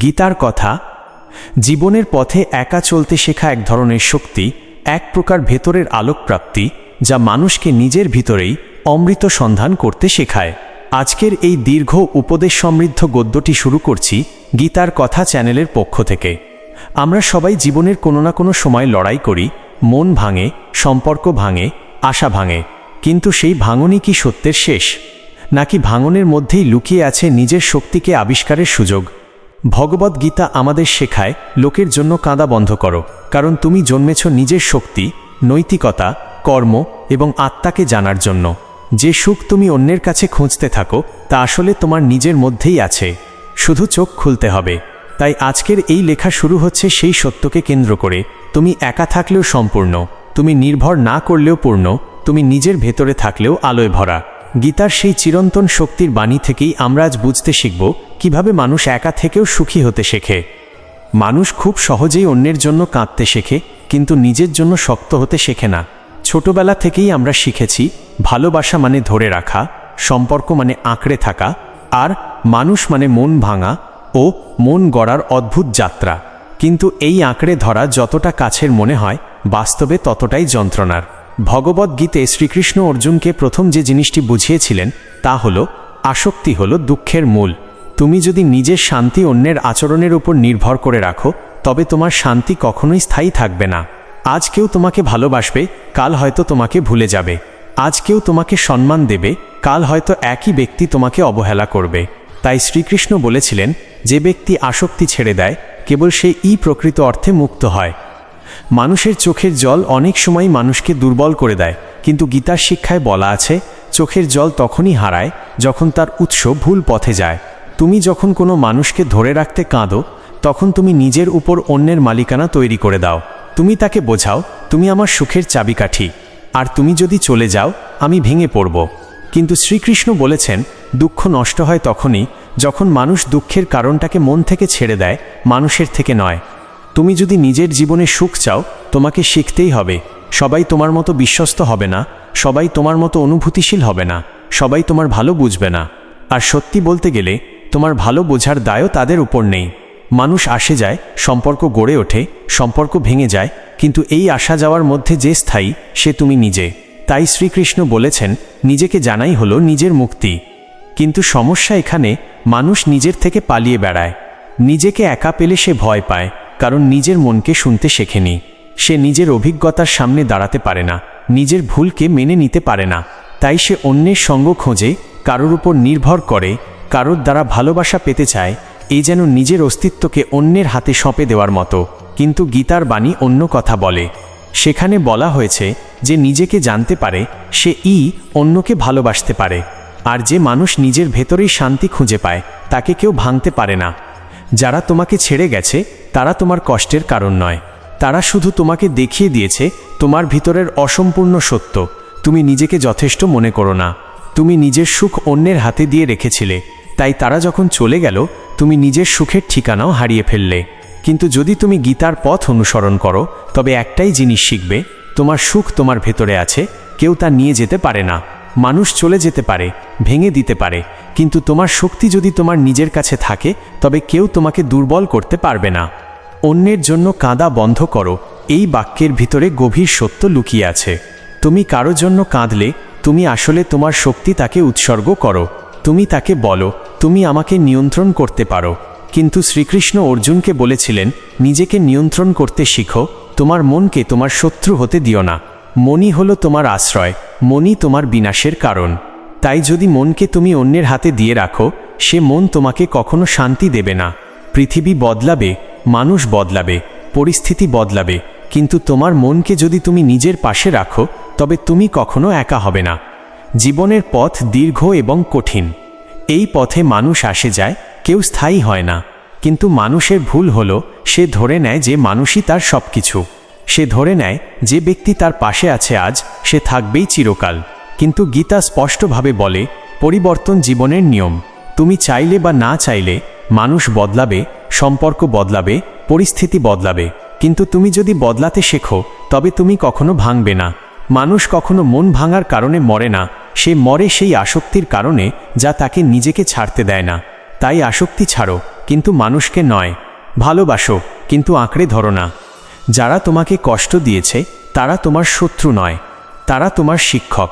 গীতার কথা, জীবনের পথে একা চলতে শেখা এক ধরনের শক্তি, এক প্রকার ভেতরের আলোকপ্রাপ্তি, যা মানুষকে নিজের ভিতরেই অমৃত সন্ধান করতে শেখায়। আজকের এই দীর্ঘ উপদেশ সমৃদ্ধ গদ্যটি শুরু করছি গীতার কথা চ্যানেলের পক্ষ থেকে। আমরা সবাই জীবনের কোনো না কোনো সময় লড়াই করি, মন ভাঙে, সম্পর্ক ভাঙে, আশা ভাঙে। কিন্তু সেই ভাঙনই কি সত্যের শেষ? নাকি ভাঙনের মধ্যেই লুকিয়ে আছে নিজের শক্তিকে আবিষ্কারের সুযোগ? ভগবদ গীতা আমাদের শেখায়, লোকের জন্য কাঁদা বন্ধ করো, কারণ তুমি জন্মেছ নিজের শক্তি, নৈতিকতা, কর্ম এবং আত্মাকে জানার জন্য। যে সুখ তুমি অন্যের কাছে খুঁজতে থাকো, তা আসলে তোমার নিজের মধ্যেই আছে। শুধু চোখ খুলতে হবে। তাই আজকের এই লেখা শুরু হচ্ছে সেই সত্যকে কেন্দ্র করে। তুমি একা থাকলেও সম্পূর্ণ, তুমি নির্ভর না করলেও পূর্ণ, তুমি নিজের ভেতরে থাকলেও আলোয় ভরা। গীতার সেই চিরন্তন শক্তির বাণী থেকেই আমরা আজ বুঝতে শিখব কীভাবে মানুষ একা থেকেও সুখী হতে শেখে। মানুষ খুব সহজেই অন্যের জন্য কাঁদতে শেখে, কিন্তু নিজের জন্য শক্ত হতে শেখে না। ছোটবেলা থেকেই আমরা শিখেছি, ভালোবাসা মানে ধরে রাখা, সম্পর্ক মানে আঁকড়ে থাকা, আর মানুষ মানে মন ভাঙা ও মন গড়ার অদ্ভুত যাত্রা। কিন্তু এই আঁকড়ে ধরা যতটা কাছের মনে হয়, বাস্তবে ততটাই যন্ত্রণার। ভগবদ্গীতে শ্রীকৃষ্ণ অর্জুনকে প্রথম যে জিনিসটি বুঝিয়েছিলেন, তা হল, আসক্তি হল দুঃখের মূল। তুমি যদি নিজের শান্তি অন্যের আচরণের উপর নির্ভর করে রাখো, তবে তোমার শান্তি কখনোই স্থায়ী থাকবে না। আজ কেউ তোমাকে ভালোবাসবে, কাল হয়তো তোমাকে ভুলে যাবে। আজ কেউ তোমাকে সম্মান দেবে, কাল হয়তো একই ব্যক্তি তোমাকে অবহেলা করবে। তাই শ্রীকৃষ্ণ বলেছিলেন, যে ব্যক্তি আসক্তি ছেড়ে দেয়, কেবল সে ই প্রকৃত অর্থে মুক্ত হয়। মানুষের চোখের জল অনেক সময় মানুষকে দুর্বল করে দেয়, কিন্তু গীতার শিক্ষায় বলা আছে, চোখের জল তখনই হারায় যখন তার উৎস ভুল পথে যায়। তুমি যখন কোনো মানুষকে ধরে রাখতে কাঁদো, তখন তুমি নিজের উপর অন্যের মালিকানা তৈরি করে দাও। তুমি তাকে বোঝাও, তুমি আমার সুখের চাবিকাঠি। আর তুমি যদি চলে যাও, আমি ভেঙে পড়ব। কিন্তু শ্রীকৃষ্ণ বলেছেন, দুঃখ নষ্ট হয় তখনই যখন মানুষ দুঃখের কারণটাকে মন থেকে ছেড়ে দেয়, মানুষের থেকে নয়। তুমি যদি নিজের জীবনে সুখ চাও, তোমাকে শিখতেই হবে। সবাই তোমার মতো বিশ্বস্ত হবে না, সবাই তোমার মতো অনুভূতিশীল হবে না, সবাই তোমার ভালো বুঝবে না। আর সত্যি বলতে গেলে, তোমার ভালো বোঝার দায়ও তাদের উপর নেই। মানুষ আসে যায়, সম্পর্ক গড়ে ওঠে, সম্পর্ক ভেঙে যায়, কিন্তু এই আসা যাওয়ার মধ্যে যে স্থায়ী, সে তুমি নিজে। তাই শ্রীকৃষ্ণ বলেছেন, নিজেকে জানাই হলো নিজের মুক্তি। কিন্তু সমস্যা এখানে, মানুষ নিজের থেকে পালিয়ে বেড়ায়। নিজেকে একা পেলে সে ভয় পায়। কারণ নিজের মনকে শুনতে শেখেনি। সে নিজের অভিজ্ঞতার সামনে দাঁড়াতে পারে না, নিজের ভুলকে মেনে নিতে পারে না। তাই সে অন্যের সঙ্গ খোঁজে, কারোর উপর নির্ভর করে, কারোর দ্বারা ভালোবাসা পেতে চায় এই যেন নিজের অস্তিত্বকে অন্যের হাতে সঁপে দেওয়ার মতো। কিন্তু গীতার বাণী অন্য কথা বলে। সেখানে বলা হয়েছে যে নিজেকে জানতে পারে, সে ই অন্যকে ভালোবাসতে পারে। আর যে মানুষ নিজের ভেতরেই শান্তি খুঁজে পায়, তাকে কেউ ভাঙতে পারে না। যারা তোমাকে ছেড়ে গেছে, তারা তোমার কষ্টের কারণ নয়। তারা শুধু তোমাকে দেখিয়ে দিয়েছে, তোমার ভিতরের অসম্পূর্ণ সত্য। তুমি নিজেকে যথেষ্ট মনে করো না। তুমি নিজের সুখ অন্যের হাতে দিয়ে রেখেছিলে। তাই তারা যখন চলে গেল, তুমি নিজের সুখের ঠিকানাও হারিয়ে ফেললে। কিন্তু যদি তুমি গীতার পথ অনুসরণ করো, তবে একটাই জিনিস শিখবে, তোমার সুখ তোমার ভেতরে আছে, কেউ তা নিয়ে যেতে পারে না। মানুষ চলে যেতে পারে, ভেঙে দিতে পারে, কিন্তু তোমার শক্তি যদি তোমার নিজের কাছে থাকে, তবে কেউ তোমাকে দুর্বল করতে পারবে না। অন্যের জন্য কাঁদা বন্ধ করো, এই বাক্যের ভিতরে গভীর সত্য লুকিয়ে আছে। তুমি কারও জন্য কাঁদলে, তুমি আসলে তোমার শক্তি তাকে উৎসর্গ করো। তুমি তাকে বলো, তুমি আমাকে নিয়ন্ত্রণ করতে পারো। কিন্তু শ্রীকৃষ্ণ অর্জুনকে বলেছিলেন, নিজেকে নিয়ন্ত্রণ করতে শিখো, তোমার মনকে তোমার শত্রু হতে দিও না। মনই হলো তোমার আশ্রয় মনই তোমার বিনাশের কারণ। তাই যদি মনকে তুমি অন্যের হাতে দিয়ে রাখো, সে মন তোমাকে কখনো শান্তি দেবে না। পৃথিবী বদলাবে, মানুষ বদলাবে, পরিস্থিতি বদলাবে, কিন্তু তোমার মনকে যদি তুমি নিজের পাশে রাখো, তবে তুমি কখনো একা হবে না। জীবনের পথ দীর্ঘ এবং কঠিন। এই পথে মানুষ আসে যায়, কেউ স্থায়ী হয় না। কিন্তু মানুষের ভুল হলো, সে ধরে নেয় যে মানুষই তার সব কিছু সে ধরে নেয়, যে ব্যক্তি তার পাশে আছে আজ, সে থাকবেই চিরকাল। কিন্তু গীতা স্পষ্টভাবে বলে, পরিবর্তন জীবনের নিয়ম। তুমি চাইলে বা না চাইলে, মানুষ বদলাবে, সম্পর্ক বদলাবে, পরিস্থিতি বদলাবে। কিন্তু তুমি যদি বদলাতে শেখো, তবে তুমি কখনো ভাঙবে না। মানুষ কখনো মন ভাঙার কারণে মরে না। সে মরে সেই আসক্তির কারণে, যা তাকে নিজেকে ছাড়তে দেয় না। তাই আসক্তি ছাড়ো, কিন্তু মানুষকে নয়। ভালোবাসো, কিন্তু আঁকড়ে ধরো না। যারা তোমাকে কষ্ট দিয়েছে, তারা তোমার শত্রু নয়। তারা তোমার শিক্ষক।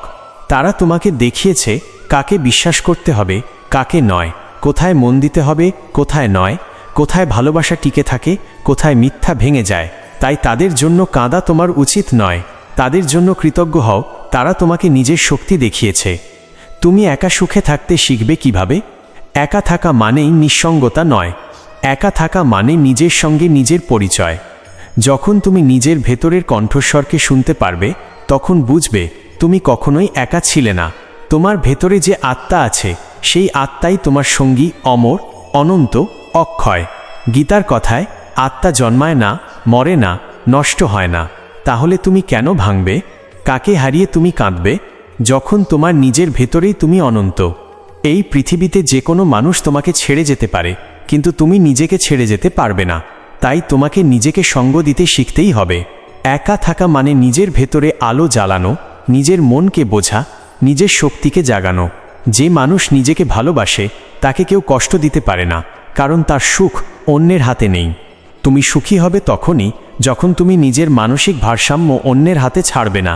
তারা তোমাকে দেখিয়েছে কাকে বিশ্বাস করতে হবে, কাকে নয়। কোথায় মন দিতে হবে, কোথায় নয়। কোথায় ভালোবাসা টিকে থাকে, কোথায় মিথ্যা ভেঙে যায়। তাই তাদের জন্য কাঁদা তোমার উচিত নয়। তাদের জন্য কৃতজ্ঞ হও, তারা তোমাকে নিজের শক্তি দেখিয়েছে। তুমি একা সুখে থাকতে শিখবে কীভাবে? একা থাকা মানেই নিঃসঙ্গতা নয়। একা থাকা মানে নিজের সঙ্গে নিজের পরিচয়। যখন তুমি নিজের ভেতরের কণ্ঠস্বরকে শুনতে পারবে, তখন বুঝবে তুমি কখনোই একা ছিলে না। তোমার ভেতরে যে আত্মা আছে, সেই আত্মাই তোমার সঙ্গী অমর, অনন্ত, অক্ষয়। গীতার কথায়, আত্মা জন্মায় না, মরে না, নষ্ট হয় না। তাহলে তুমি কেন ভাঙবে? কাকে হারিয়ে তুমি কাঁদবে? যখন তোমার নিজের ভেতরেই তুমি অনন্ত। এই পৃথিবীতে যে কোনো মানুষ তোমাকে ছেড়ে যেতে পারে, কিন্তু তুমি নিজেকে ছেড়ে যেতে পারবে না। তাই তোমাকে নিজেকে সঙ্গ দিতে শিখতেই হবে। একা থাকা মানে নিজের ভেতরে আলো জ্বালানো, নিজের মনকে বোঝা, নিজের শক্তিকে জাগানো। যে মানুষ নিজেকে ভালোবাসে, তাকে কেউ কষ্ট দিতে পারে না, কারণ তার সুখ অন্যের হাতে নেই। তুমি সুখী হবে তখনই যখন তুমি নিজের মানসিক ভারসাম্য অন্যের হাতে ছাড়বে না।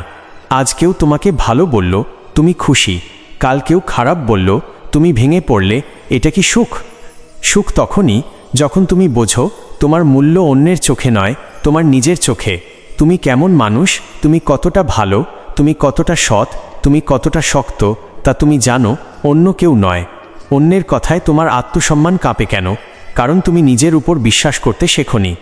আজ কেউ তোমাকে ভালো বলল, তুমি খুশি। কাল কেউ খারাপ বলল, তুমি ভেঙে পড়লে, এটা কি সুখ? সুখ তখনই যখন তুমি বোঝো তোমার মূল্য অন্যের চোখে নয়, তোমার নিজের চোখে, তুমি কেমন মানুষ, তুমি কতটা ভালো, তুমি কতটা সৎ, তুমি কতটা শক্ত, তা তুমি জানো, অন্য কেউ নয়। অন্যের কথায় তোমার আত্মসম্মান কাঁপে কেন? কারণ তুমি নিজের উপর বিশ্বাস করতে শেখনি।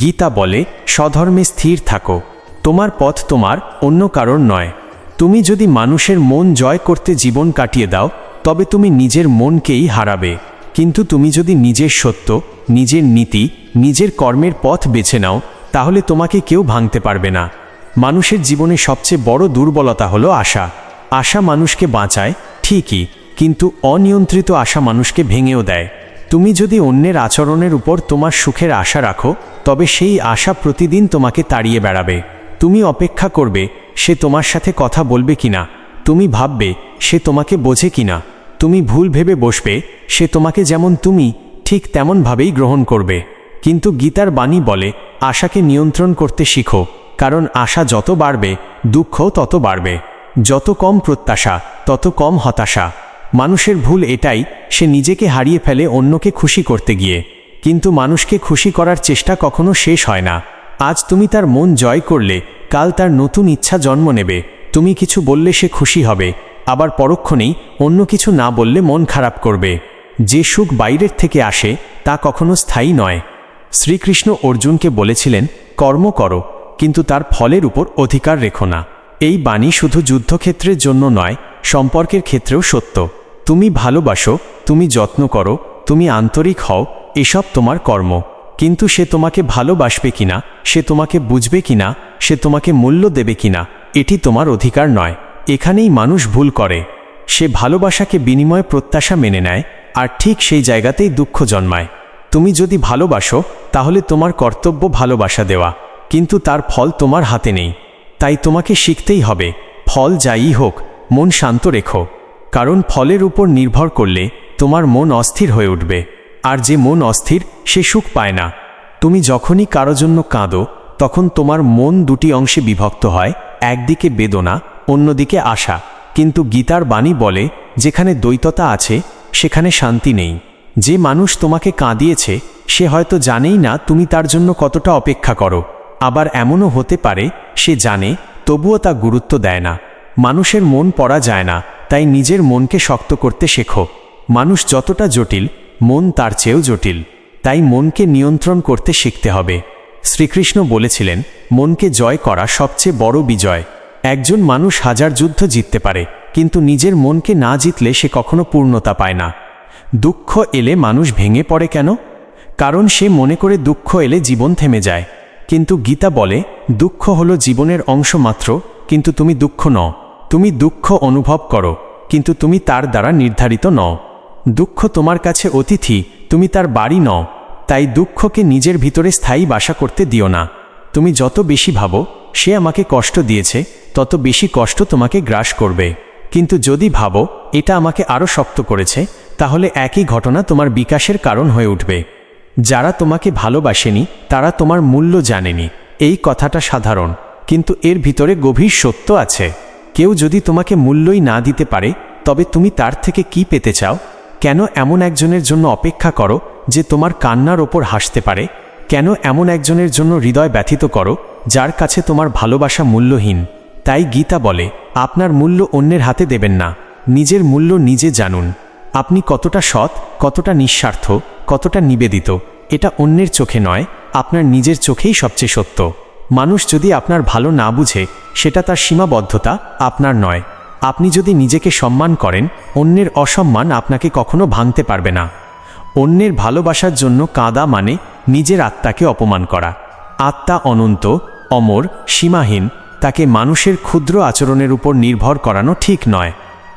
গীতা বলে, স্বধর্মে স্থির থাকো। তোমার পথ তোমার, অন্য কারণ নয়। তুমি যদি মানুষের মন জয় করতে জীবন কাটিয়ে দাও, তবে তুমি নিজের মনকেই হারাবে। কিন্তু তুমি যদি নিজের সত্য, নিজের নীতি, নিজের কর্মের পথ বেছে নাও, তাহলে তোমাকে কেউ ভাঙতে পারবে না। মানুষের জীবনে সবচেয়ে বড় দুর্বলতা হলো আশা। আশা মানুষকে বাঁচায়, ঠিকই, কিন্তু অনিয়ন্ত্রিত আশা মানুষকে ভেঙেও দেয়। তুমি যদি অন্যের আচরণের উপর তোমার সুখের আশা রাখো, তবে সেই আশা প্রতিদিন তোমাকে তাড়িয়ে বেড়াবে। তুমি অপেক্ষা করবে, সে তোমার সাথে কথা বলবে কিনা? তুমি ভাববে, সে তোমাকে বোঝে কিনা? তুমি ভুল ভেবে বসবে, সে তোমাকে যেমন তুমি, ঠিক তেমনভাবেই গ্রহণ করবে। কিন্তু গীতার বাণী বলে, আশাকে নিয়ন্ত্রণ করতে শিখো, কারণ আশা যত বাড়বে দুঃখ তত বাড়বে। যত কম প্রত্যাশা, তত কম হতাশা। মানুষের ভুল এটাই, সে নিজেকে হারিয়ে ফেলে অন্যকে খুশি করতে গিয়ে। কিন্তু মানুষকে খুশি করার চেষ্টা কখনো শেষ হয় না। আজ তুমি তার মন জয় করলে, কাল তার নতুন ইচ্ছা জন্ম নেবে। তুমি কিছু বললে সে খুশি হবে আবার পরক্ষণেই অন্য কিছু না বললে মন খারাপ করবে। যে সুখ বাইরের থেকে আসে, তা কখনো স্থায়ী নয়। শ্রীকৃষ্ণ অর্জুনকে বলেছিলেন, কর্ম করো, কিন্তু তার ফলের উপর অধিকার রেখো না। এই বাণী শুধু যুদ্ধক্ষেত্রের জন্য নয়, সম্পর্কের ক্ষেত্রেও সত্য। তুমি ভালোবাসো, তুমি যত্ন করো, তুমি আন্তরিক হও, এসব তোমার কর্ম। কিন্তু সে তোমাকে ভালোবাসবে কিনা, সে তোমাকে বুঝবে কিনা, সে তোমাকে মূল্য দেবে কিনা, এটি তোমার অধিকার নয়। এখানেই মানুষ ভুল করে। সে ভালোবাসাকে বিনিময় প্রত্যাশা মেনে নেয়, আর ঠিক সেই জায়গাতেই দুঃখ জন্মায়। তুমি যদি ভালোবাসো, তাহলে তোমার কর্তব্য ভালোবাসা দেওয়া। কিন্তু তার ফল তোমার হাতে নেই। তাই তোমাকে শিখতেই হবে, ফল যাই হোক, মন শান্ত রেখো। কারণ ফলের উপর নির্ভর করলে তোমার মন অস্থির হয়ে উঠবে। আর যে মন অস্থির, সে সুখ পায় না। তুমি যখনই কারও জন্য কাঁদো, তখন তোমার মন দুটি অংশে বিভক্ত হয়, একদিকে বেদনা অন্যদিকে আশা, কিন্তু গীতার বাণী বলে, যেখানে দ্বৈততা আছে, সেখানে শান্তি নেই। যে মানুষ তোমাকে কাঁদিয়েছে, সে হয়তো জানেই না তুমি তার জন্য কতটা অপেক্ষা করো। আবার এমনও হতে পারে, সে জানে, তবুও তা গুরুত্ব দেয় না। মানুষের মন পড়া যায় না, তাই নিজের মনকে শক্ত করতে শেখো। মানুষ যতটা জটিল, মন তার চেয়েও জটিল। তাই মনকে নিয়ন্ত্রণ করতে শিখতে হবে। শ্রীকৃষ্ণ বলেছিলেন, মনকে জয় করা সবচেয়ে বড় বিজয়। একজন মানুষ হাজার যুদ্ধ জিততে পারে, কিন্তু নিজের মনকে না জিতলে সে কখনো পূর্ণতা পায় না। দুঃখ এলে মানুষ ভেঙে পড়ে কেন? কারণ সে মনে করে দুঃখ এলে জীবন থেমে যায়। কিন্তু গীতা বলে, দুঃখ হলো জীবনের অংশ মাত্র, কিন্তু তুমি দুঃখ নও। তুমি দুঃখ অনুভব করো, কিন্তু তুমি তার দ্বারা নির্ধারিত নও। দুঃখ তোমার কাছে অতিথি, তুমি তার বাড়ি নও। তাই দুঃখকে নিজের ভিতরে স্থায়ী বাসা করতে দিও না। তুমি যত বেশি ভাবো, সে আমাকে কষ্ট দিয়েছে তত বেশি কষ্ট তোমাকে গ্রাস করবে। কিন্তু যদি ভাবো, এটা আমাকে আরও শক্ত করেছে, তাহলে একই ঘটনা তোমার বিকাশের কারণ হয়ে উঠবে। যারা তোমাকে ভালোবাসেনি, তারা তোমার মূল্য জানেনি। এই কথাটা সাধারণ, কিন্তু এর ভিতরে গভীর সত্য আছে। কেউ যদি তোমাকে মূল্যই না দিতে পারে, তবে তুমি তার থেকে কি পেতে চাও? কেন এমন একজনের জন্য অপেক্ষা করো, যে তোমার কান্নার ওপর হাসতে পারে? কেন এমন একজনের জন্য হৃদয় ব্যথিত করো, যার কাছে তোমার ভালোবাসা মূল্যহীন? তাই গীতা বলে, আপনার মূল্য অন্যের হাতে দেবেন না, নিজের মূল্য নিজে জানুন। আপনি কতটা সৎ, কতটা নিঃস্বার্থ, কতটা নিবেদিত, এটা অন্যের চোখে নয়, আপনার নিজের চোখেই সবচেয়ে সত্য। মানুষ যদি আপনার ভালো না বুঝে, সেটা তার সীমাবদ্ধতা, আপনার নয়। আপনি যদি নিজেকে সম্মান করেন, অন্যের অসম্মান আপনাকে কখনো ভাঙতে পারবে না। অন্যের ভালোবাসার জন্য কাঁদা মানে নিজের আত্মাকে অপমান করা। আত্মা অনন্ত, অমর, সীমাহীন তাকে মানুষের ক্ষুদ্র আচরণের উপর নির্ভর করানো ঠিক নয়।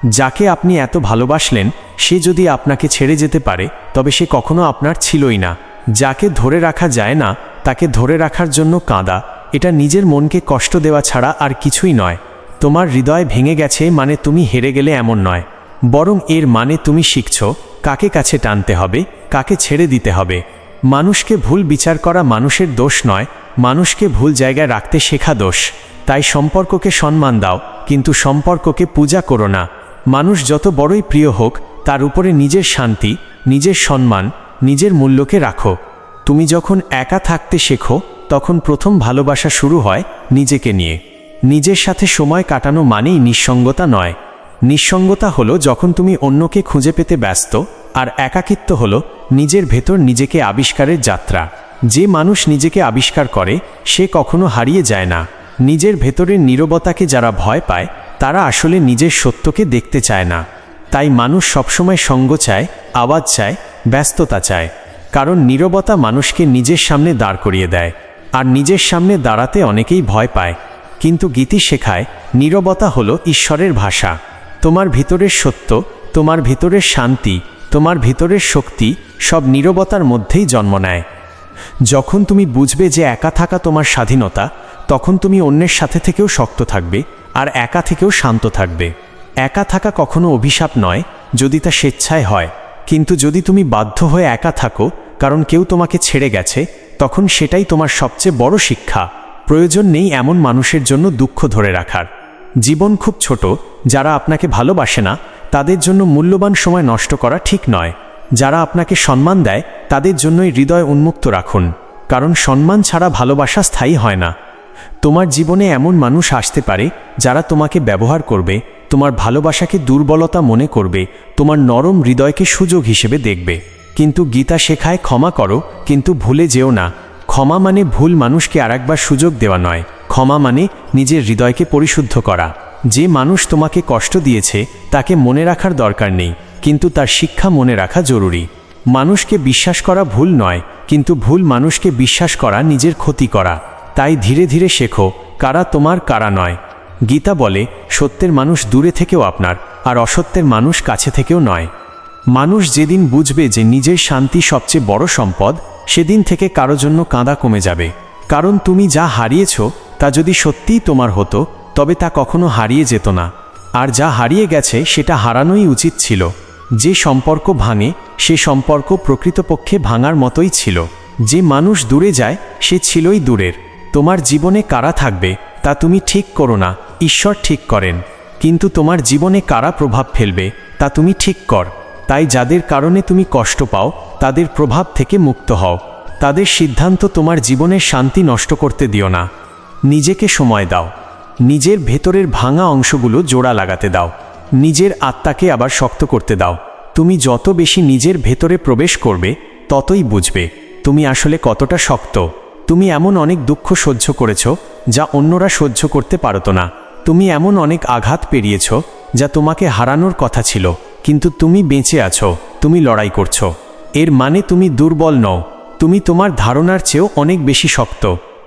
যাকে আপনি এত ভালোবাসলেন, সে যদি আপনাকে ছেড়ে যেতে পারে, তবে সে কখনো আপনার ছিলই না। যাকে ধরে রাখা যায় না, তাকে ধরে রাখার জন্য কাঁদা। এটা নিজের মনকে কষ্ট দেওয়া ছাড়া আর কিছুই নয়। তোমার হৃদয় ভেঙে গেছে মানে তুমি হেরে গেলে এমন নয়। বরং এর মানে তুমি শিখছ, কাকে কাছে টানতে হবে, কাকে ছেড়ে দিতে হবে। মানুষকে ভুল বিচার করা মানুষের দোষ নয়, মানুষকে ভুল জায়গায় রাখতে শেখা দোষ। তাই সম্পর্ককে সম্মান দাও, কিন্তু সম্পর্ককে পূজা করো না। মানুষ যত বড়ই প্রিয় হোক, তার উপরে নিজের শান্তি, নিজের সম্মান, নিজের মূল্যকে রাখো। তুমি যখন একা থাকতে শেখো, তখন প্রথম ভালোবাসা শুরু হয় নিজেকে নিয়ে। নিজের সাথে সময় কাটানো মানেই নিঃসঙ্গতা নয়। নিঃসঙ্গতা হলো যখন তুমি অন্যকে খুঁজে পেতে ব্যস্ত, আর একাকিত্ব হলো নিজের ভেতর নিজেকে আবিষ্কারের যাত্রা। যে মানুষ নিজেকে আবিষ্কার করে, সে কখনো হারিয়ে যায় না। নিজের ভেতরের নীরবতাকে যারা ভয় পায়, তারা আসলে নিজের সত্যকে দেখতে চায় না। তাই মানুষ সবসময় সঙ্গ চায়, আওয়াজ চায়, ব্যস্ততা চায়। কারণ নীরবতা মানুষকে নিজের সামনে দাঁড় করিয়ে দেয়। আর নিজের সামনে দাঁড়াতে অনেকেই ভয় পায়। কিন্তু গীতি শেখায়, নীরবতা হলো ঈশ্বরের ভাষা। তোমার ভিতরের সত্য, তোমার ভিতরের শান্তি, তোমার ভিতরের শক্তি সব নীরবতার মধ্যেই জন্ম নেয়। যখন তুমি বুঝবে যে একা থাকা তোমার স্বাধীনতা তখন তুমি অন্যের সাথে থেকেও শক্ত থাকবে আর একা থেকেও শান্ত থাকবে। একা থাকা কখনো অভিশাপ নয়, যদি তা স্বেচ্ছায় হয়। কিন্তু যদি তুমি বাধ্য হয়ে একা থাকো, কারণ কেউ তোমাকে ছেড়ে গেছে, তখন সেটাই তোমার সবচেয়ে বড় শিক্ষা। প্রয়োজন নেই এমন মানুষের জন্য দুঃখ ধরে রাখার। জীবন খুব ছোট, যারা আপনাকে ভালোবাসে না, তাদের জন্য মূল্যবান সময় নষ্ট করা ঠিক নয়। যারা আপনাকে সম্মান দেয়, তাদের জন্যই হৃদয় উন্মুক্ত রাখুন। কারণ সম্মান ছাড়া ভালোবাসা স্থায়ী হয় না। তোমার জীবনে এমন মানুষ আসতে পারে, যারা তোমাকে ব্যবহার করবে, তোমার ভালোবাসাকে দুর্বলতা মনে করবে, তোমার নরম হৃদয়কে সুযোগ হিসেবে দেখবে। কিন্তু গীতা শেখায় ক্ষমা করো, কিন্তু ভুলে যেও না। ক্ষমা মানে ভুল মানুষকে আরেকবার সুযোগ দেওয়া নয়। ক্ষমা মানে নিজের হৃদয়কে পরিশুদ্ধ করা। যে মানুষ তোমাকে কষ্ট দিয়েছে, তাকে মনে রাখার দরকার নেই, কিন্তু তার শিক্ষা মনে রাখা জরুরি। মানুষকে বিশ্বাস করা ভুল নয়, কিন্তু ভুল মানুষকে বিশ্বাস করা নিজের ক্ষতি করা। তাই ধীরে ধীরে শেখো, কারা তোমার, কারা নয়। গীতা বলে, সত্যের মানুষ দূরে থেকেও আপনার, আর অসত্যের মানুষ কাছে থেকেও নয়। মানুষ যেদিন বুঝবে যে নিজের শান্তি সবচেয়ে বড় সম্পদ, সেদিন থেকে কারও জন্য কাঁদা কমে যাবে। কারণ তুমি যা হারিয়েছ, তা যদি সত্যিই তোমার হতো, তবে তা কখনো হারিয়ে যেত না। আর যা হারিয়ে গেছে, সেটা হারানোই উচিত ছিল। যে সম্পর্ক ভাঙে, সে সম্পর্ক প্রকৃতপক্ষে ভাঙার মতোই ছিল। যে মানুষ দূরে যায়, সে ছিলই দূরের। তোমার জীবনে কারা থাকবে, তা তুমি ঠিক করো না, ঈশ্বর ঠিক করেন। কিন্তু তোমার জীবনে কারা প্রভাব ফেলবে, তা তুমি ঠিক কর। তাই যাদের কারণে তুমি কষ্ট পাও, তাদের প্রভাব থেকে মুক্ত হও। তাদের সিদ্ধান্ত তোমার জীবনের শান্তি নষ্ট করতে দিও না। নিজেকে সময় দাও। নিজের ভেতরের ভাঙা অংশগুলো জোড়া লাগাতে দাও। নিজের আত্মাকে আবার শক্ত করতে দাও। তুমি যত বেশি নিজের ভেতরে প্রবেশ করবে, ততই বুঝবে তুমি আসলে কতটা শক্ত। তুমি এমন অনেক দুঃখ সহ্য করেছ, যা অন্যরা সহ্য করতে পারত না। তুমি এমন অনেক আঘাত পেরিয়েছ, যা তোমাকে হারানোর কথা ছিল, কিন্তু তুমি বেঁচে আছো, তুমি লড়াই করছ। এর মানে তুমি দুর্বল নও, তুমি তোমার ধারণার চেয়েও অনেক বেশি শক্ত।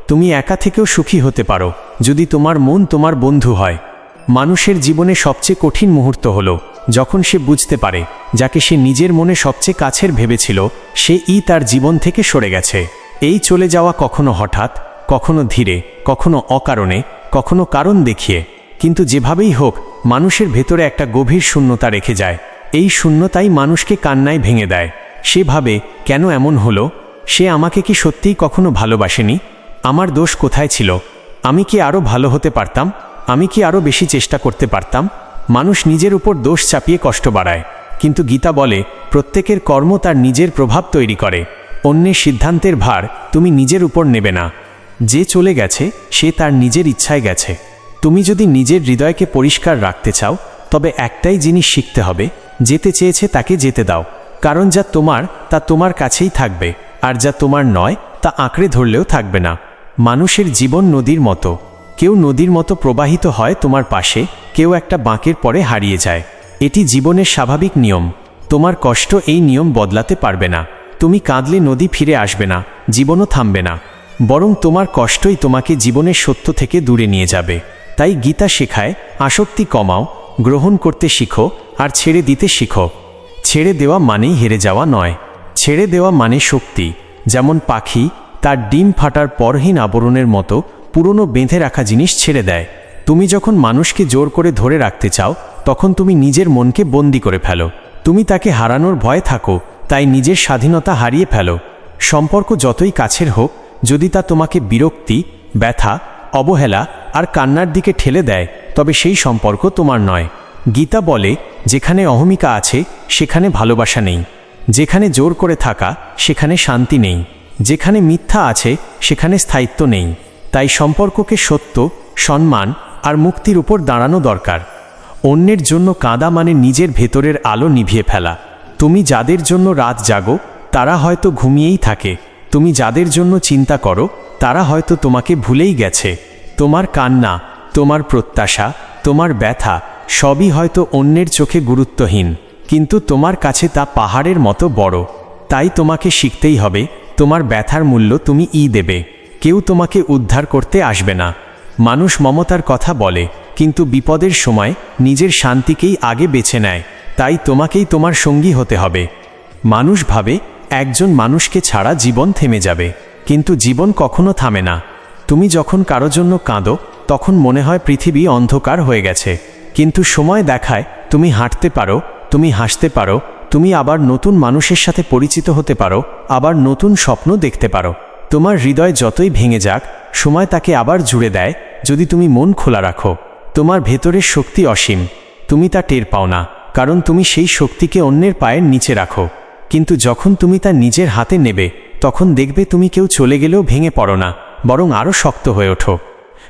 তুমি একা থেকেও সুখী হতে পারো, যদি তোমার মন তোমার বন্ধু হয়। মানুষের জীবনে সবচেয়ে কঠিন মুহূর্ত হলো, যখন সে বুঝতে পারে, যাকে সে নিজের মনে সবচেয়ে কাছের ভেবেছিল, সে ই তার জীবন থেকে সরে গেছে। এই চলে যাওয়া কখনো হঠাৎ, কখনো ধীরে, কখনো অকারণে, কখনো কারণ দেখিয়ে। কিন্তু যেভাবেই হোক, মানুষের ভেতরে একটা গভীর শূন্যতা রেখে যায়। এই শূন্যতাই মানুষকে কান্নায় ভেঙে দেয়। সে ভাবে, কেন এমন হলো? সে আমাকে কি সত্যিই কখনো ভালোবাসেনি? আমার দোষ কোথায় ছিল? আমি কি আরও ভালো হতে পারতাম? আমি কি আরও বেশি চেষ্টা করতে পারতাম? মানুষ নিজের উপর দোষ চাপিয়ে কষ্ট বাড়ায়। কিন্তু গীতা বলে, প্রত্যেকের কর্ম তার নিজের প্রভাব তৈরি করে। অন্যের সিদ্ধান্তের ভার তুমি নিজের উপর নেবে না। যে চলে গেছে, সে তার নিজের ইচ্ছায় গেছে। তুমি যদি নিজের হৃদয়কে পরিষ্কার রাখতে চাও, তবে একটাই জিনিস শিখতে হবে, যেতে চেয়েছে তাকে যেতে দাও। কারণ যা তোমার, তা তোমার কাছেই থাকবে, আর যা তোমার নয়, তা আঁকড়ে ধরলেও থাকবে না। মানুষের জীবন নদীর মতো। কেউ নদীর মতো প্রবাহিত হয় তোমার পাশে, কেউ একটা বাঁকের পরে হারিয়ে যায়। এটি জীবনের স্বাভাবিক নিয়ম। তোমার কষ্ট এই নিয়ম বদলাতে পারবে না। তুমি কাঁদলে নদী ফিরে আসবে না, জীবনও থামবে না। বরং তোমার কষ্টই তোমাকে জীবনের সত্য থেকে দূরে নিয়ে যাবে। তাই গীতা শেখায়, আসক্তি কমাও, গ্রহণ করতে শিখো, আর ছেড়ে দিতে শিখো। ছেড়ে দেওয়া মানেই হেরে যাওয়া নয়। ছেড়ে দেওয়া মানে শক্তি। যেমন পাখি, তার ডিম ফাটার পরহীন আবরণের মতো পুরনো বেঁধে রাখা জিনিস ছেড়ে দেয়। তুমি যখন মানুষকে জোর করে ধরে রাখতে চাও, তখন তুমি নিজের মনকে বন্দি করে ফেলো। তুমি তাকে হারানোর ভয় থাকো। তাই নিজের স্বাধীনতা হারিয়ে ফেলো। সম্পর্ক যতই কাছের হোক, যদি তা তোমাকে বিরক্তি, ব্যথা, অবহেলা আর কান্নার দিকে ঠেলে দেয়, তবে সেই সম্পর্ক তোমার নয়। গীতা বলে, যেখানে অহমিকা আছে, সেখানে ভালোবাসা নেই। যেখানে জোর করে থাকা, সেখানে শান্তি নেই। যেখানে মিথ্যা আছে, সেখানে স্থায়িত্ব নেই। তাই সম্পর্ককে সত্য, সম্মান আর মুক্তির উপর দাঁড়ানো দরকার। অন্যের জন্য কাঁদা মানে নিজের ভেতরের আলো নিভিয়ে ফেলা। তুমি যাদের জন্য রাত জাগো, তারা হয়তো ঘুমিয়েই থাকে। তুমি যাদের জন্য চিন্তা করো, তারা হয়তো তোমাকে ভুলেই গেছে। তোমার কান্না, তোমার প্রত্যাশা, তোমার ব্যথা, সবই হয়তো অন্যের চোখে গুরুত্বহীন। কিন্তু তোমার কাছে তা পাহাড়ের মতো বড়। তাই তোমাকে শিখতেই হবে, তোমার ব্যথার মূল্য তুমি ই দেবে। কেউ তোমাকে উদ্ধার করতে আসবে না। মানুষ মমতার কথা বলে, কিন্তু বিপদের সময় নিজের শান্তিকেই আগে বেছে নেয়। তাই তোমাকেই তোমার সঙ্গী হতে হবে। মানুষ ভাবে, একজন মানুষকে ছাড়া জীবন থেমে যাবে, কিন্তু জীবন কখনো থামে না। তুমি যখন কারও জন্য কাঁদো, তখন মনে হয় পৃথিবী অন্ধকার হয়ে গেছে। কিন্তু সময় দেখায়, তুমি হাঁটতে পারো, তুমি হাসতে পারো, তুমি আবার নতুন মানুষের সাথে পরিচিত হতে পারো, আবার নতুন স্বপ্ন দেখতে পারো। তোমার হৃদয় যতই ভেঙে যাক, সময় তাকে আবার জুড়ে দেয়, যদি তুমি মন খোলা রাখো। তোমার ভেতরের শক্তি অসীম, তুমি তা টের পাও না। কারণ তুমি সেই শক্তিকে অন্যের পায়ের নিচে রাখো। কিন্তু যখন তুমি তা নিজের হাতে নেবে, তখন দেখবে তুমি কেউ চলে গেলেও ভেঙে পড়ো না, বরং আরও শক্ত হয়ে ওঠো।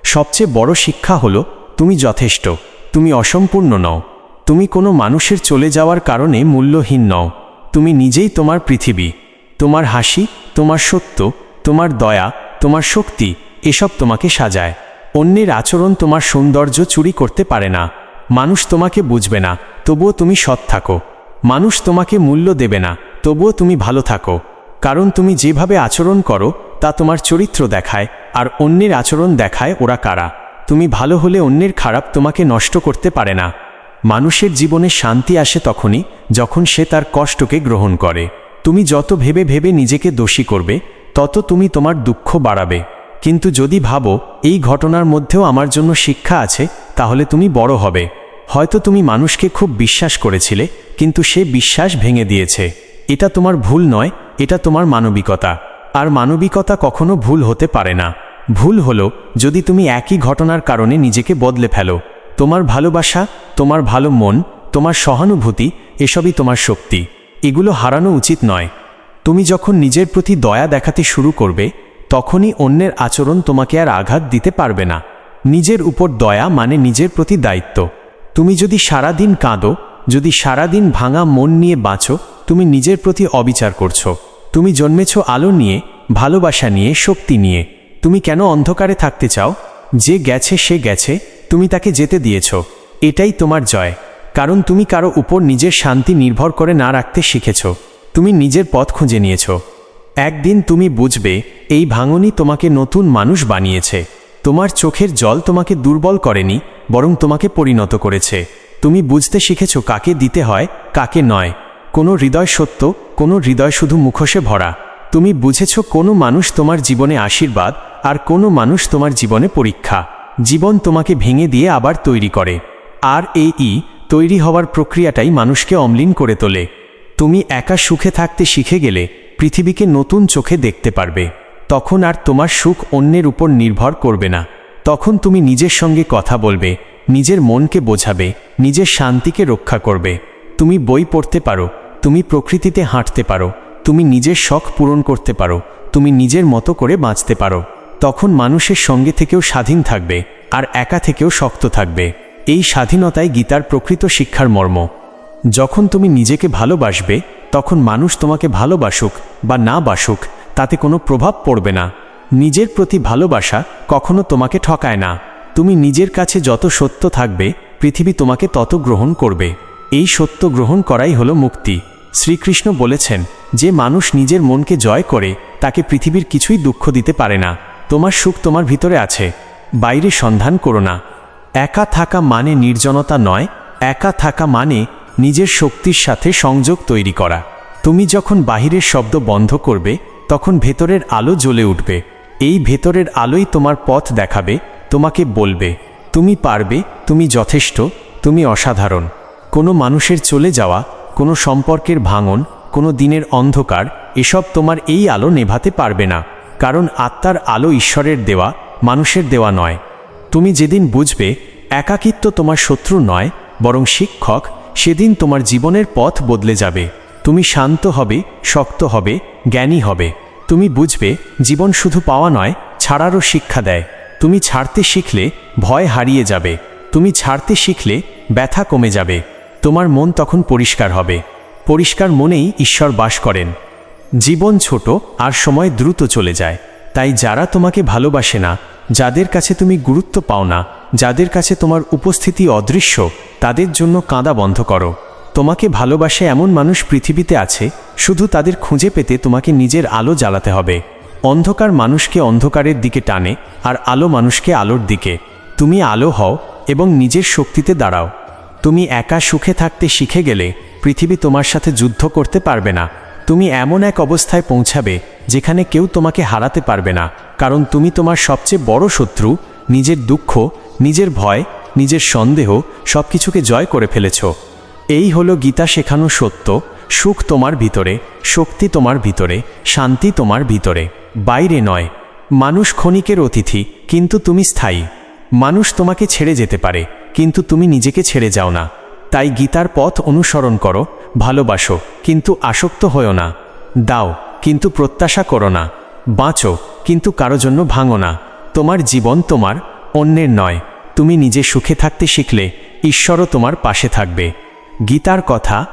সবচেয়ে বড় শিক্ষা হলো, তুমি যথেষ্ট, তুমি অসম্পূর্ণ নও। তুমি কোনো মানুষের চলে যাওয়ার কারণে মূল্যহীন নও। তুমি নিজেই তোমার পৃথিবী, তোমার হাসি, তোমার সত্য, তোমার দয়া, তোমার শক্তি, এসব তোমাকে সাজায়। অন্যের আচরণ তোমার সৌন্দর্য চুরি করতে পারে না। মানুষ তোমাকে বুঝবে না। তবুও তুমি সৎ থাকো। মানুষ তোমাকে মূল্য দেবে না, তবুও তুমি ভালো থাকো। কারণ তুমি যেভাবে আচরণ করো, তা তোমার চরিত্র দেখায়, আর অন্যের আচরণ দেখায় ওরা কারা। তুমি ভালো হলে অন্যের খারাপ তোমাকে নষ্ট করতে পারে না। মানুষের জীবনে শান্তি আসে তখনই, যখন সে তার কষ্টকে গ্রহণ করে। তুমি যত ভেবে ভেবে নিজেকে দোষী করবে, তত তুমি তোমার দুঃখ বাড়াবে। কিন্তু যদি ভাবো, এই ঘটনার মধ্যেও আমার জন্য শিক্ষা আছে, তাহলে তুমি বড় হবে। হয়তো তুমি মানুষকে খুব বিশ্বাস করেছিলে, কিন্তু সে বিশ্বাস ভেঙে দিয়েছে। এটা তোমার ভুল নয়, এটা তোমার মানবিকতা। আর মানবিকতা কখনো ভুল হতে পারে না। ভুল হলো, যদি তুমি একই ঘটনার কারণে নিজেকে বদলে ফেলো। তোমার ভালোবাসা, তোমার ভালো মন, তোমার সহানুভূতি, এসবই তোমার শক্তি। এগুলো হারানো উচিত নয়। তুমি যখন নিজের প্রতি দয়া দেখাতে শুরু করবে, তখনই অন্যের আচরণ তোমাকে আর আঘাত দিতে পারবে না। নিজের উপর দয়া মানে নিজের প্রতি দায়িত্ব। তুমি যদি সারাদিন কাঁদো, যদি সারাদিন ভাঙা মন নিয়ে বাঁচো, তুমি নিজের প্রতি অবিচার করছ। তুমি জন্মেছ আলো নিয়ে, ভালোবাসা নিয়ে, শক্তি নিয়ে। তুমি কেন অন্ধকারে থাকতে চাও? যে গেছে, সে গেছে, তুমি তাকে যেতে দিয়েছ। এটাই তোমার জয়। কারণ তুমি কারও উপর নিজের শান্তি নির্ভর করে না রাখতে শিখেছ। তুমি নিজের পথ খুঁজে নিয়েছ। একদিন তুমি বুঝবে, এই ভাঙনই তোমাকে নতুন মানুষ বানিয়েছে। তোমার চোখের জল তোমাকে দুর্বল করেনি বরং তোমাকে পরিণত করেছে। তুমি বুঝতে শিখেছ কাকে দিতে হয়, কাকে নয়। কোনো হৃদয় সত্য, কোনো হৃদয় শুধু মুখোশে ভরা। তুমি বুঝেছ কোনো মানুষ তোমার জীবনে আশীর্বাদ, আর কোনো মানুষ তোমার জীবনে পরীক্ষা। জীবন তোমাকে ভেঙে দিয়ে আবার তৈরি করে। আর এই তৈরি হওয়ার প্রক্রিয়াটাই মানুষকে অম্লিন করে তোলে। তুমি একা সুখে থাকতে শিখে গেলে পৃথিবীকে নতুন চোখে দেখতে পারবে। তখন আর তোমার সুখ অন্যের উপর নির্ভর করবে না। তখন তুমি নিজের সঙ্গে কথা বলবে, নিজের মনকে বোঝাবে, নিজের শান্তিকে রক্ষা করবে। তুমি বই পড়তে পারো, তুমি প্রকৃতিতে হাঁটতে পারো, তুমি নিজের শখ পূরণ করতে পারো, তুমি নিজের মতো করে বাঁচতে পারো। তখন মানুষের সঙ্গে থেকেও স্বাধীন থাকবে, আর একা থেকেও শক্ত থাকবে। এই স্বাধীনতাই গীতার প্রকৃত শিক্ষার মর্ম। যখন তুমি নিজেকে ভালোবাসবে, তখন মানুষ তোমাকে ভালোবাসুক বা না বাসুক, তাতে কোনো প্রভাব পড়বে না। নিজের প্রতি ভালোবাসা কখনো তোমাকে ঠকায় না। তুমি নিজের কাছে যত সত্য থাকবে, পৃথিবী তোমাকে তত গ্রহণ করবে। এই সত্য গ্রহণ করাই হলো মুক্তি। শ্রীকৃষ্ণ বলেছেন, যে মানুষ নিজের মনকে জয় করে, তাকে পৃথিবীর কিছুই দুঃখ দিতে পারে না। তোমার সুখ তোমার ভিতরে আছে। বাইরে সন্ধান করো না। একা থাকা মানে নির্জনতা নয়, একা থাকা মানে নিজের শক্তির সাথে সংযোগ তৈরি করা। তুমি যখন বাহিরের শব্দ বন্ধ করবে, তখন ভেতরের আলো জ্বলে উঠবে। এই ভেতরের আলোই তোমার পথ দেখাবে, তোমাকে বলবে, তুমি পারবে, তুমি যথেষ্ট, তুমি অসাধারণ। কোনো মানুষের চলে যাওয়া, কোনো সম্পর্কের ভাঙন, কোনো দিনের অন্ধকার, এসব তোমার এই আলো নেভাতে পারবে না। কারণ আত্মার আলো ঈশ্বরের দেওয়া, মানুষের দেওয়া নয়। তুমি যেদিন বুঝবে, একাকিত্ব তোমার শত্রু নয়, বরং শিক্ষক, সেদিন তোমার জীবনের পথ বদলে যাবে। তুমি শান্ত হবে, শক্ত হবে, জ্ঞানী হবে। তুমি বুঝবে, জীবন শুধু পাওয়া নয়, ছাড়ারও শিক্ষা দেয়। তুমি ছাড়তে শিখলে, ভয় হারিয়ে যাবে। তুমি ছাড়তে শিখলে, ব্যথা কমে যাবে। তোমার মন তখন পরিষ্কার হবে। পরিষ্কার মনেই ঈশ্বর বাস করেন। জীবন ছোট, আর সময় দ্রুত চলে যায়। তাই যারা তোমাকে ভালোবাসে না, যাদের কাছে তুমি গুরুত্ব পাও না, যাদের কাছে তোমার উপস্থিতি অদৃশ্য, তাদের জন্য কাঁদা বন্ধ করো। তোমাকে ভালোবাসে এমন মানুষ পৃথিবীতে আছে, শুধু তাদের খুঁজে পেতে তোমাকে নিজের আলো জ্বালাতে হবে। অন্ধকার মানুষকে অন্ধকারের দিকে টানে, আর আলো মানুষকে আলোর দিকে। তুমি আলো হও এবং নিজের শক্তিতে দাঁড়াও। তুমি একা সুখে থাকতে শিখে গেলে পৃথিবী তোমার সাথে যুদ্ধ করতে পারবে না। তুমি এমন এক অবস্থায় পৌঁছাবে যেখানে কেউ তোমাকে হারাতে পারবে না, কারণ তুমি তোমার সবচেয়ে বড় শত্রু, নিজের দুঃখ, নিজের ভয়, নিজের সন্দেহ সব কিছুকে জয় করে ফেলেছ। এই হলো গীতা শেখানো সত্য, সুখ তোমার ভিতরে, শক্তি তোমার ভিতরে, শান্তি তোমার ভিতরে। বাইরে নয়। মানুষ ক্ষণিকের অতিথি, কিন্তু তুমি স্থায়ী। মানুষ তোমাকে ছেড়ে যেতে পারে, কিন্তু তুমি নিজেকে ছেড়ে যাও না। তাই গীতার পথ অনুসরণ করো, ভালোবাসো, কিন্তু আসক্ত হও না। দাও, কিন্তু প্রত্যাশা করো না। বাঁচো, কিন্তু কারও জন্য ভাঙো না। তোমার জীবন তোমার, অন্যের নয়। তুমি নিজে সুখে থাকতে শিখলে, ঈশ্বরও তোমার পাশে থাকবে। গীতার কথা,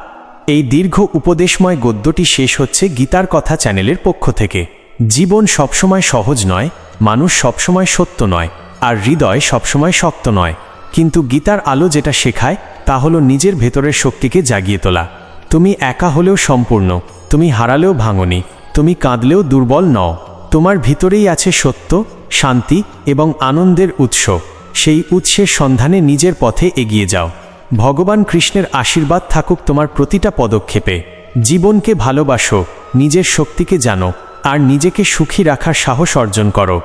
এই দীর্ঘ উপদেশময় গদ্যটি শেষ হচ্ছে গীতার কথা চ্যানেলের পক্ষ থেকে। জীবন সবসময় সহজ নয়, মানুষ সবসময় সত্য নয়, আর হৃদয় সবসময় শক্ত নয়। কিন্তু গীতার আলো যেটা শেখায়, তা হলো নিজের ভেতরের শক্তিকে জাগিয়ে তোলা। তুমি একা হলেও সম্পূর্ণ, তুমি হারালেও ভাঙনি, তুমি কাঁদলেও দুর্বল নও। তোমার ভিতরেই আছে সত্য, শান্তি এবং আনন্দের উৎস। সেই উৎসের সন্ধানে নিজের পথে এগিয়ে যাও। ভগবান কৃষ্ণের আশীর্বাদ থাকুক তোমার প্রতিটা পদক্ষেপে। জীবনকে ভালোবাসো, নিজের শক্তিকে জানো, আর নিজেকে সুখী রাখার সাহস অর্জন করো।